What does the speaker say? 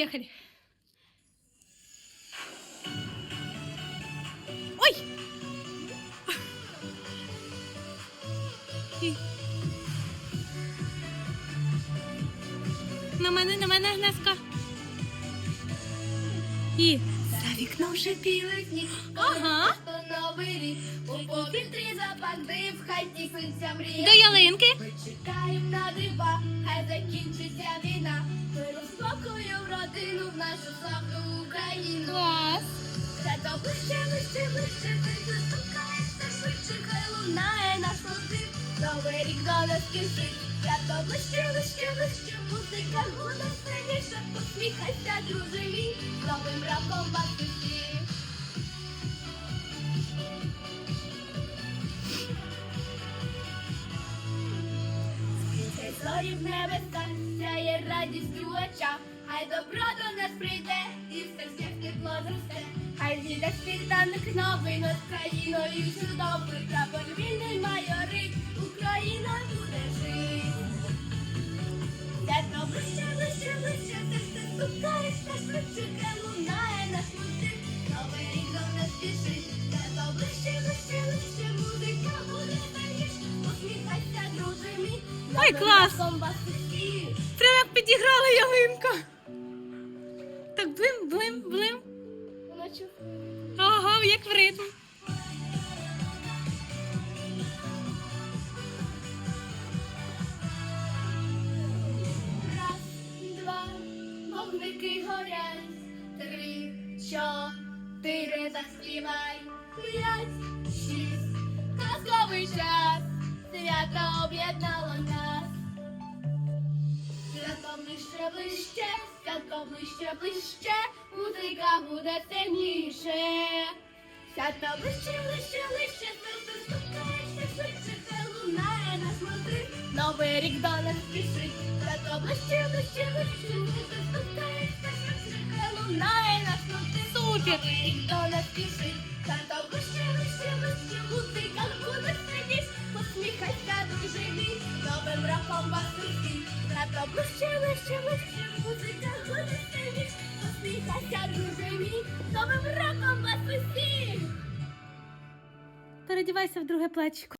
Поехали. Ой! На мене, на мене, Гнеска. І за вікном вже білий сніг, Ага. новий рік, у повітрі запах див, хай тісниться мрія. до ялинки. Ми чекаємо на дива, хай закінчиться війна. Миру спокою родину, в нашу славну Україну. Клас. Та то ближче, ближче, ближче, ти достукаєшся швидше, хай лунає наш мотив. Новий рік до нас кишить. Та то ближче, ближче, ближче, музика буде сильніше. Посміхайся, друже мій, з новим роком вас усіх. Зорі в небесах, сяє радість у очах, хай добро до нас прийде, і в серцях тепло зросте. Хай зійде світанок новий над країною чудовий прапор вільний майорить, Україна буде жити. Свято ближче, ближче, ближче, серце стукає, та швидше лунає наш мотив. Новий рік до нас спішить, свято ближче, ближче, ближче, музика буде сильніш, посміхайся, друже мій, Ой, клас! Прямо як підіграла ялинка. Так блим, блим, блим. Вона чу- Ага, як в ритм. Раз, два, вогники горять, три, чотири, заспівай, п'ять, шість, казковий час, свято об'єднало нас. Свято ближче, ближче, свято ближче, ближче, музика буде темніше. Свято ближче, ближче, ближче, серце стукається, швидше, хай лунає наш мотив. Новий рік до нас спішить, свято ближче, ближче, ближче, серце стукається, швидше, хай лунає наш мотив. Супер. Новий рік до нас спішить, свято ближче, ближче, ближче, музика буде сидіть, посміхайся, друже новим роком вас усіх. Свято ближче, ближче, ближче, новим роком вас усіх. Передівайся в друге плечко.